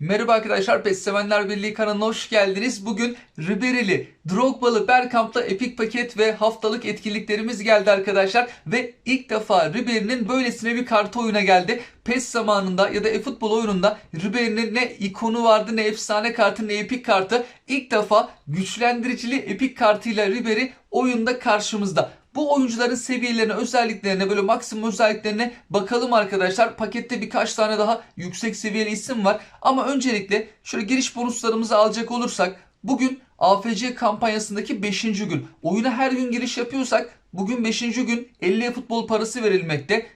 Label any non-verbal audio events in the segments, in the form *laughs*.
Merhaba arkadaşlar, PES Sevenler Birliği kanalına hoş geldiniz. Bugün Ribery'li, Drogba'lı, Bergkamp'ta epik paket ve haftalık etkinliklerimiz geldi arkadaşlar. Ve ilk defa Ribery'nin böylesine bir kartı oyuna geldi. PES zamanında ya da eFootball oyununda Ribery'nin ne ikonu vardı, ne efsane kartı, ne epik kartı. İlk defa güçlendiricili epik kartıyla Ribery oyunda karşımızda. Bu oyuncuların seviyelerine, özelliklerine, böyle maksimum özelliklerine bakalım arkadaşlar. Pakette birkaç tane daha yüksek seviyeli isim var. Ama öncelikle şöyle giriş bonuslarımızı alacak olursak bugün AFC kampanyasındaki 5. gün. Oyuna her gün giriş yapıyorsak bugün 5. gün 50 futbol parası verilmekte.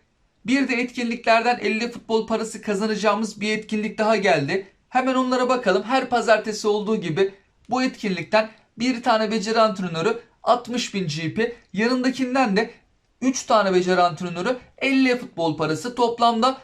Bir de etkinliklerden 50 futbol parası kazanacağımız bir etkinlik daha geldi. Hemen onlara bakalım. Her pazartesi olduğu gibi bu etkinlikten bir tane beceri antrenörü 60 bin GP. Yanındakinden de 3 tane beceri antrenörü 50 futbol parası. Toplamda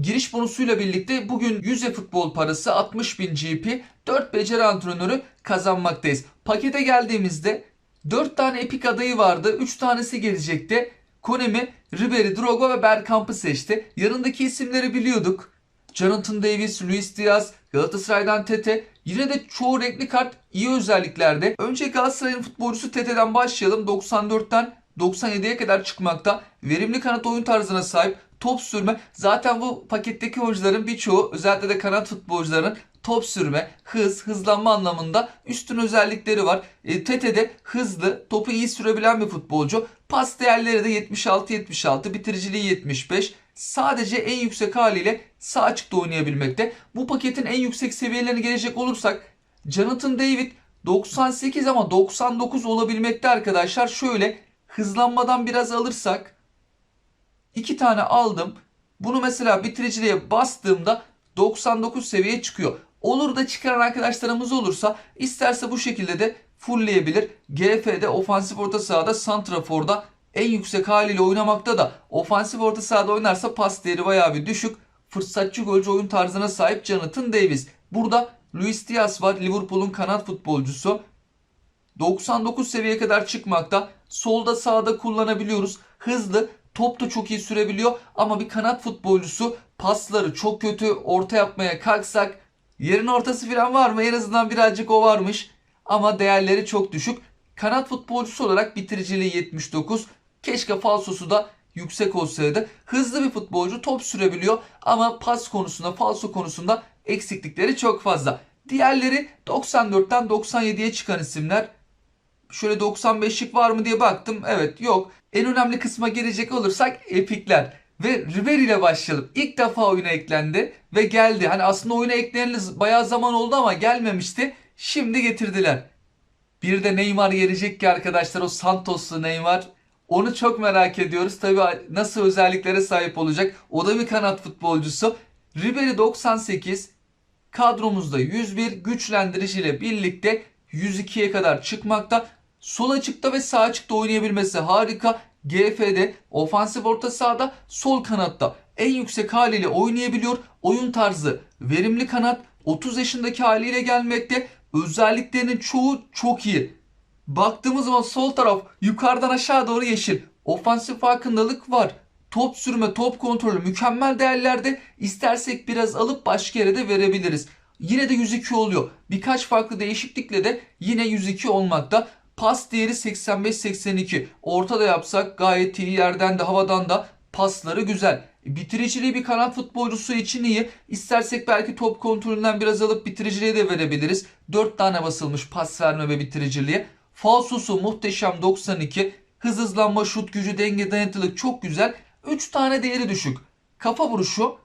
giriş bonusuyla birlikte bugün 100 futbol parası 60 bin GP 4 beceri antrenörü kazanmaktayız. Pakete geldiğimizde 4 tane epik adayı vardı. 3 tanesi gelecekti. Konemi, Ribery, Drogba ve Bergkamp'ı seçti. Yanındaki isimleri biliyorduk. Jonathan Davis, Luis Diaz, Galatasaray'dan Tete. Yine de çoğu renkli kart iyi özelliklerde. Önce Galatasaray'ın futbolcusu Tete'den başlayalım. 94'ten 97'ye kadar çıkmakta. Verimli kanat oyun tarzına sahip. Top sürme. Zaten bu paketteki oyuncuların birçoğu özellikle de kanat futbolcuların top sürme, hız, hızlanma anlamında üstün özellikleri var. E, Tete de hızlı, topu iyi sürebilen bir futbolcu. Pas değerleri de 76-76, bitiriciliği 75. Sadece en yüksek haliyle sağ açıkta oynayabilmekte. Bu paketin en yüksek seviyelerine gelecek olursak Jonathan David 98 ama 99 olabilmekte arkadaşlar. Şöyle hızlanmadan biraz alırsak iki tane aldım. Bunu mesela bitiriciliğe bastığımda 99 seviyeye çıkıyor. Olur da çıkaran arkadaşlarımız olursa isterse bu şekilde de fullleyebilir. GF'de ofansif orta sahada Santrafor'da en yüksek haliyle oynamakta da ofansif orta sahada oynarsa pas değeri bayağı bir düşük. Fırsatçı golcü oyun tarzına sahip Jonathan Davis. Burada Luis Diaz var Liverpool'un kanat futbolcusu. 99 seviyeye kadar çıkmakta. Solda sağda kullanabiliyoruz. Hızlı. Top da çok iyi sürebiliyor. Ama bir kanat futbolcusu pasları çok kötü. Orta yapmaya kalksak yerin ortası falan var mı? En azından birazcık o varmış. Ama değerleri çok düşük. Kanat futbolcusu olarak bitiriciliği 79. Keşke falsosu da yüksek olsaydı. Hızlı bir futbolcu top sürebiliyor ama pas konusunda, falso konusunda eksiklikleri çok fazla. Diğerleri 94'ten 97'ye çıkan isimler. Şöyle 95'lik var mı diye baktım. Evet yok. En önemli kısma gelecek olursak epikler. Ve Ribery ile başlayalım. İlk defa oyuna eklendi ve geldi. Hani aslında oyuna ekleneli bayağı zaman oldu ama gelmemişti. Şimdi getirdiler. Bir de Neymar gelecek ki arkadaşlar o Santos'lu Neymar. Onu çok merak ediyoruz. Tabi nasıl özelliklere sahip olacak. O da bir kanat futbolcusu. Ribery 98. Kadromuzda 101 güçlendiriciyle birlikte 102'ye kadar çıkmakta. Sol açıkta ve sağ açıkta oynayabilmesi harika. GF'de ofansif orta sahada sol kanatta en yüksek haliyle oynayabiliyor. Oyun tarzı verimli kanat 30 yaşındaki haliyle gelmekte. Özelliklerinin çoğu çok iyi. Baktığımız zaman sol taraf yukarıdan aşağı doğru yeşil. Ofansif farkındalık var. Top sürme, top kontrolü mükemmel değerlerde. İstersek biraz alıp başka yere de verebiliriz. Yine de 102 oluyor. Birkaç farklı değişiklikle de yine 102 olmakta. Pas değeri 85-82. Ortada yapsak gayet iyi yerden de havadan da pasları güzel. Bitiriciliği bir kanat futbolcusu için iyi. İstersek belki top kontrolünden biraz alıp bitiriciliğe de verebiliriz. 4 tane basılmış pas verme ve bitiriciliğe. Falsosu muhteşem 92. Hız hızlanma, şut gücü, denge, dayanıklılık çok güzel. 3 tane değeri düşük. Kafa vuruşu,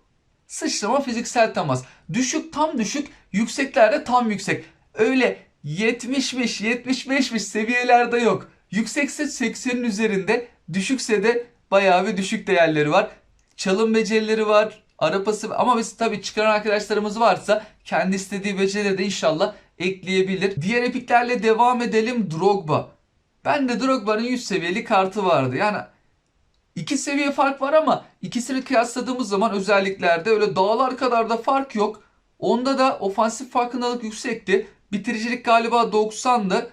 sıçrama, fiziksel temas. Düşük tam düşük, yükseklerde tam yüksek. Öyle 70'miş, 75'miş seviyelerde yok. Yüksekse 80'in üzerinde, düşükse de bayağı bir düşük değerleri var. Çalım becerileri var, ara pası ama biz tabii çıkaran arkadaşlarımız varsa kendi istediği becerileri de inşallah ekleyebilir. Diğer epiklerle devam edelim. Drogba. Ben de Drogba'nın 100 seviyeli kartı vardı. Yani iki seviye fark var ama ikisini kıyasladığımız zaman özelliklerde öyle dağlar kadar da fark yok. Onda da ofansif farkındalık yüksekti. Bitiricilik galiba 90'dı.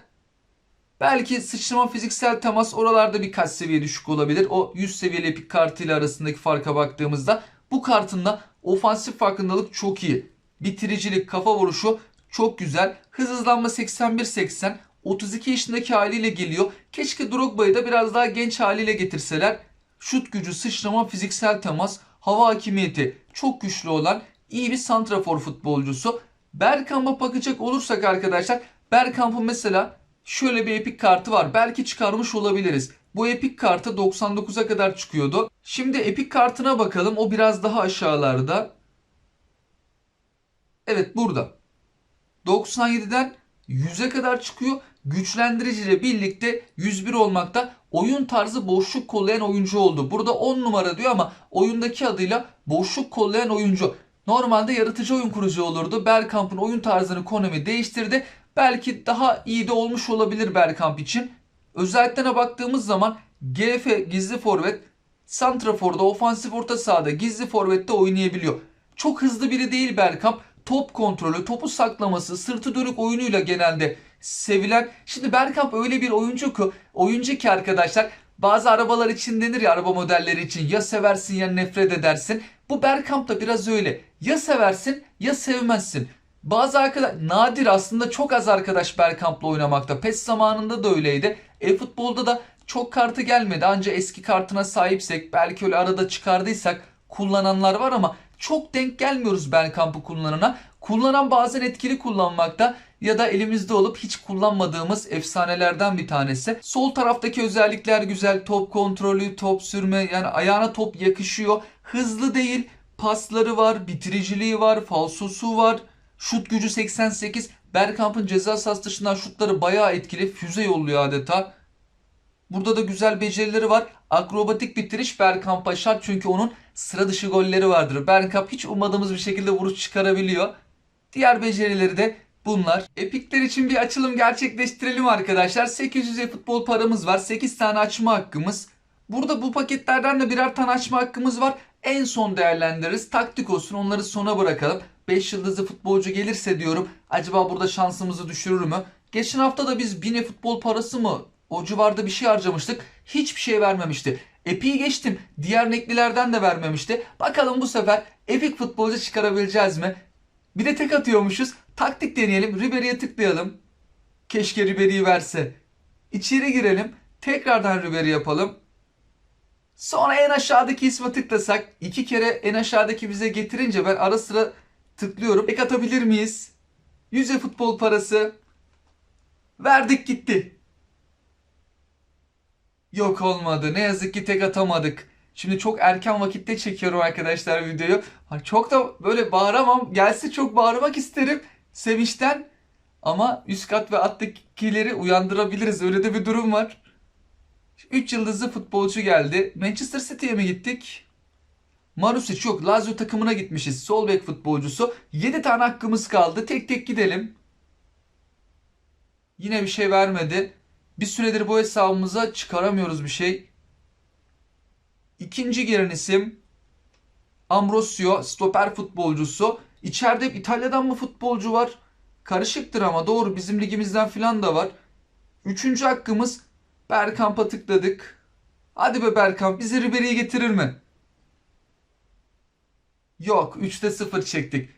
Belki sıçrama fiziksel temas oralarda birkaç seviye düşük olabilir. O 100 seviyeli epik kartıyla arasındaki farka baktığımızda bu kartın da ofansif farkındalık çok iyi. bitiricilik, kafa vuruşu çok güzel. Hız hızlanma 81-80. 32 yaşındaki haliyle geliyor. Keşke Drogba'yı da biraz daha genç haliyle getirseler. Şut gücü, sıçrama, fiziksel temas, hava hakimiyeti çok güçlü olan iyi bir santrafor futbolcusu. Bergkamp'a bakacak olursak arkadaşlar Bergkamp'ın mesela şöyle bir epik kartı var. Belki çıkarmış olabiliriz. Bu epik kartı 99'a kadar çıkıyordu. Şimdi epik kartına bakalım. O biraz daha aşağılarda. Evet burada. 97'den 100'e kadar çıkıyor. Güçlendirici ile birlikte 101 olmakta. Oyun tarzı boşluk kollayan oyuncu oldu. Burada 10 numara diyor ama oyundaki adıyla boşluk kollayan oyuncu. Normalde yaratıcı oyun kurucu olurdu. Bergkamp'ın oyun tarzını Konami değiştirdi. Belki daha iyi de olmuş olabilir Bergkamp için. Özelliklerine baktığımız zaman GF gizli forvet, Santrafor'da ofansif orta sahada gizli forvette oynayabiliyor. Çok hızlı biri değil Bergkamp. Top kontrolü, topu saklaması, sırtı dönük oyunuyla genelde sevilen. Şimdi Bergkamp öyle bir oyuncu ki, oyuncu ki arkadaşlar bazı arabalar için denir ya araba modelleri için ya seversin ya nefret edersin. Bu Bergkamp da biraz öyle. Ya seversin ya sevmezsin. Bazı arkadaş nadir aslında çok az arkadaş Bergkamp'la oynamakta. PES zamanında da öyleydi. E-futbolda da çok kartı gelmedi. Ancak eski kartına sahipsek belki öyle arada çıkardıysak kullananlar var ama çok denk gelmiyoruz Bergkamp'ı kullanana. Kullanan bazen etkili kullanmakta ya da elimizde olup hiç kullanmadığımız efsanelerden bir tanesi. Sol taraftaki özellikler güzel. Top kontrolü, top sürme yani ayağına top yakışıyor. Hızlı değil. Pasları var, bitiriciliği var, falsosu var. Şut gücü 88. Bergkamp'ın ceza sahası dışından şutları bayağı etkili. Füze yolluyor adeta. Burada da güzel becerileri var. Akrobatik bitiriş Bergkamp'a şart çünkü onun sıra dışı golleri vardır. Bergkamp hiç ummadığımız bir şekilde vuruş çıkarabiliyor. Diğer becerileri de bunlar. Epikler için bir açılım gerçekleştirelim arkadaşlar. 800 futbol paramız var. 8 tane açma hakkımız. Burada bu paketlerden de birer tane açma hakkımız var. En son değerlendiririz. Taktik olsun onları sona bırakalım. 5 yıldızlı futbolcu gelirse diyorum. Acaba burada şansımızı düşürür mü? Geçen hafta da biz 1000 futbol parası mı o civarda bir şey harcamıştık. Hiçbir şey vermemişti. Epic'i geçtim. Diğer neklilerden de vermemişti. Bakalım bu sefer epik futbolcu çıkarabileceğiz mi? Bir de tek atıyormuşuz. Taktik deneyelim. Ribery'e tıklayalım. Keşke Ribery'i verse. İçeri girelim. Tekrardan Ribery yapalım. Sonra en aşağıdaki isme tıklasak iki kere en aşağıdaki bize getirince ben ara sıra tıklıyorum. Ek atabilir miyiz? Yüze futbol parası. Verdik gitti. Yok olmadı. Ne yazık ki tek atamadık. Şimdi çok erken vakitte çekiyorum arkadaşlar videoyu. Çok da böyle bağıramam. Gelse çok bağırmak isterim sevinçten. Ama üst kat ve alttakileri uyandırabiliriz. Öyle de bir durum var. 3 yıldızlı futbolcu geldi. Manchester City'ye mi gittik? Marusic yok. Lazio takımına gitmişiz. Sol bek futbolcusu. 7 tane hakkımız kaldı. Tek tek gidelim. Yine bir şey vermedi. Bir süredir bu hesabımıza çıkaramıyoruz bir şey. İkinci giren isim Ambrosio, stoper futbolcusu. İçeride İtalya'dan mı futbolcu var? Karışıktır ama doğru bizim ligimizden filan da var. Üçüncü hakkımız Bergkamp'a tıkladık. Hadi be Bergkamp bizi Ribery'i getirir mi? Yok 3'te 0 çektik.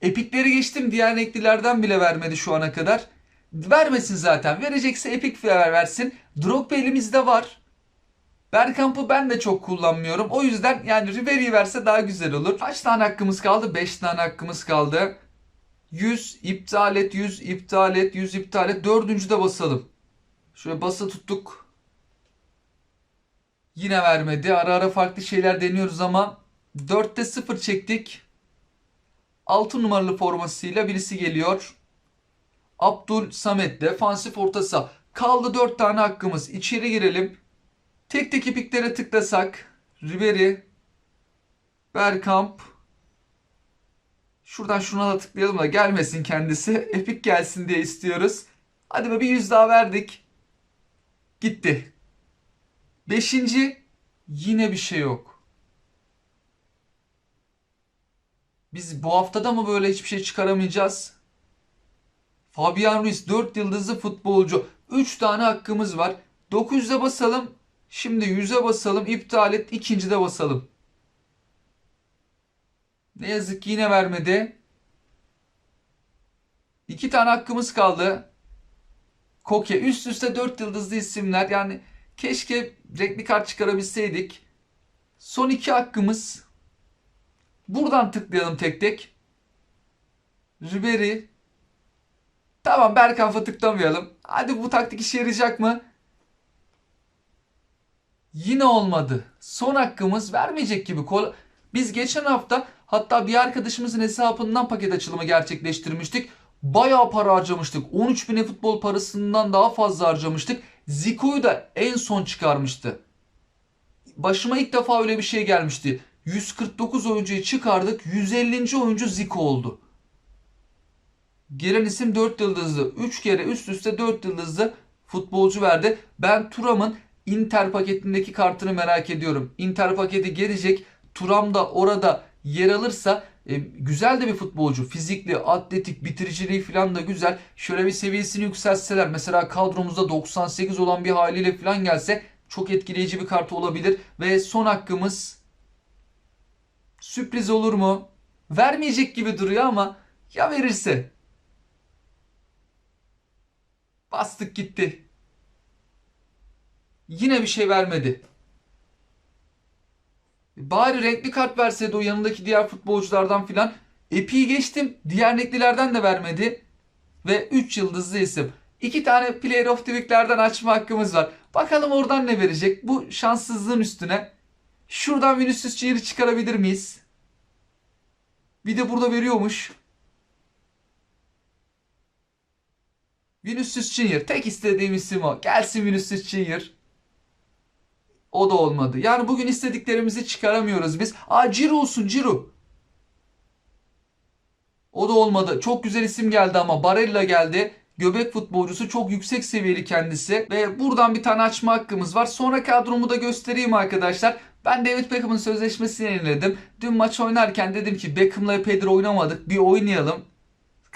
Epikleri geçtim diğer renklilerden bile vermedi şu ana kadar. Vermesin zaten. Verecekse epik ver versin. Drogba elimizde var. Bergkamp'ı ben de çok kullanmıyorum. O yüzden yani Ribery'i verse daha güzel olur. Kaç tane hakkımız kaldı? 5 tane hakkımız kaldı. 100 iptal et, 100 iptal et, 100 iptal et. Dördüncü de basalım. Şöyle bası tuttuk. Yine vermedi. Ara ara farklı şeyler deniyoruz ama 4'te 0 çektik. 6 numaralı formasıyla birisi geliyor. Abdul Samet defansif orta saha. Kaldı 4 tane hakkımız. İçeri girelim. Tek tek ipiklere tıklasak. Ribery. Bergkamp. Şuradan şuna da tıklayalım da gelmesin kendisi. *laughs* Epik gelsin diye istiyoruz. Hadi be bir yüz daha verdik. Gitti. Beşinci. Yine bir şey yok. Biz bu haftada mı böyle hiçbir şey çıkaramayacağız? Fabian Ruiz 4 yıldızlı futbolcu. 3 tane hakkımız var. 900'e basalım. Şimdi 100'e basalım. İptal et. İkinci de basalım. Ne yazık ki yine vermedi. İki tane hakkımız kaldı. Koke üst üste 4 yıldızlı isimler. Yani keşke renkli kart çıkarabilseydik. Son iki hakkımız. Buradan tıklayalım tek tek. Ribery. Tamam Bergkamp'a tıklamayalım. Hadi bu taktik işe yarayacak mı? Yine olmadı. Son hakkımız vermeyecek gibi. Biz geçen hafta hatta bir arkadaşımızın hesabından paket açılımı gerçekleştirmiştik. Bayağı para harcamıştık. 13 bin futbol parasından daha fazla harcamıştık. Zico'yu da en son çıkarmıştı. Başıma ilk defa öyle bir şey gelmişti. 149 oyuncuyu çıkardık. 150. oyuncu Zico oldu. Gelen isim 4 yıldızlı. 3 kere üst üste 4 yıldızlı futbolcu verdi. Ben Turam'ın Inter paketindeki kartını merak ediyorum. Inter paketi gelecek. Turam da orada yer alırsa e, güzel de bir futbolcu. Fizikli, atletik, bitiriciliği falan da güzel. Şöyle bir seviyesini yükseltseler. Mesela kadromuzda 98 olan bir haliyle falan gelse çok etkileyici bir kart olabilir. Ve son hakkımız sürpriz olur mu? Vermeyecek gibi duruyor ama ya verirse? Bastık gitti. Yine bir şey vermedi. Bari renkli kart verseydi o yanındaki diğer futbolculardan filan. Epi'yi geçtim. Diğer renklilerden de vermedi. Ve 3 yıldızlı isim. 2 tane Player of the Week'lerden açma hakkımız var. Bakalım oradan ne verecek? Bu şanssızlığın üstüne. Şuradan Vinicius Junior'ı çıkarabilir miyiz? Bir de burada veriyormuş. Vinicius Junior. Tek istediğim isim o. Gelsin Vinicius Junior. O da olmadı. Yani bugün istediklerimizi çıkaramıyoruz biz. Aa Ciro olsun Ciro. O da olmadı. Çok güzel isim geldi ama Barella geldi. Göbek futbolcusu çok yüksek seviyeli kendisi. Ve buradan bir tane açma hakkımız var. Sonra kadromu da göstereyim arkadaşlar. Ben David Beckham'ın sözleşmesini yeniledim. Dün maç oynarken dedim ki Beckham'la epeydir oynamadık. Bir oynayalım.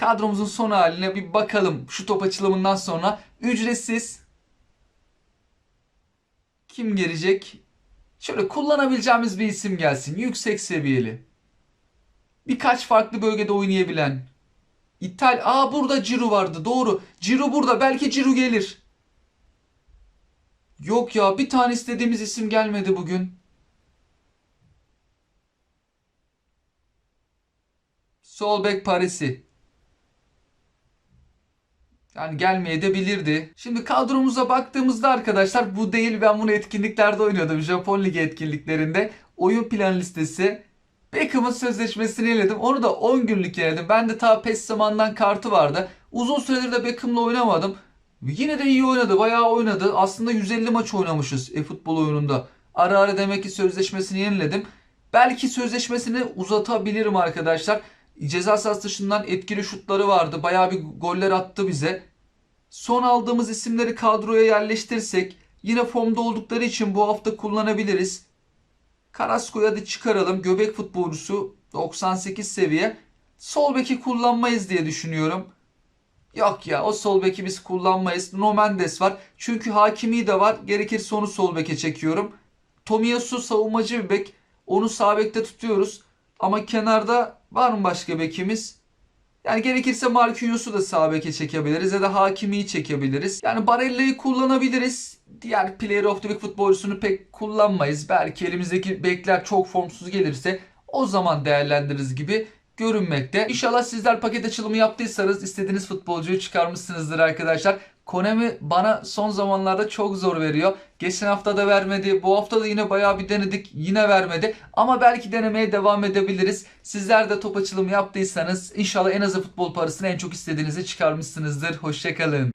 Kadromuzun son haline bir bakalım. Şu top açılımından sonra ücretsiz. Kim gelecek? Şöyle kullanabileceğimiz bir isim gelsin. Yüksek seviyeli. Birkaç farklı bölgede oynayabilen. İtal. Aa burada Ciro vardı. Doğru. Ciro burada. Belki Ciro gelir. Yok ya bir tane istediğimiz isim gelmedi bugün. Sol bek Paris'i. Yani gelmeye de bilirdi. Şimdi kadromuza baktığımızda arkadaşlar bu değil ben bunu etkinliklerde oynuyordum. Japon Ligi etkinliklerinde. Oyun plan listesi. Beckham'ın sözleşmesini eledim. Onu da 10 günlük eledim. Ben de ta PES zamandan kartı vardı. Uzun süredir de Beckham'la oynamadım. Yine de iyi oynadı. Bayağı oynadı. Aslında 150 maç oynamışız e-futbol oyununda. Ara ara demek ki sözleşmesini yeniledim. Belki sözleşmesini uzatabilirim arkadaşlar. Ceza sahası dışından etkili şutları vardı. Bayağı bir goller attı bize. Son aldığımız isimleri kadroya yerleştirsek yine formda oldukları için bu hafta kullanabiliriz. Carrasco'yu hadi çıkaralım. Göbek futbolcusu 98 seviye. Sol beki kullanmayız diye düşünüyorum. Yok ya o sol beki biz kullanmayız. No Mendes var. Çünkü hakimi de var. Gerekirse onu sol beke çekiyorum. Tomiyasu savunmacı bir bek. Onu sağ bekte tutuyoruz. Ama kenarda var mı başka bekimiz? Yani gerekirse Marquinhos'u da sağ beke çekebiliriz ya da Hakimi'yi çekebiliriz. Yani Barella'yı kullanabiliriz. Diğer Player of the Week futbolcusunu pek kullanmayız. Belki elimizdeki bekler çok formsuz gelirse o zaman değerlendiririz gibi görünmekte. İnşallah sizler paket açılımı yaptıysanız istediğiniz futbolcuyu çıkarmışsınızdır arkadaşlar. Konami bana son zamanlarda çok zor veriyor. Geçen hafta da vermedi. Bu hafta da yine bayağı bir denedik. Yine vermedi. Ama belki denemeye devam edebiliriz. Sizler de top açılımı yaptıysanız inşallah en azı futbol parasını en çok istediğinizi çıkarmışsınızdır. Hoşçakalın.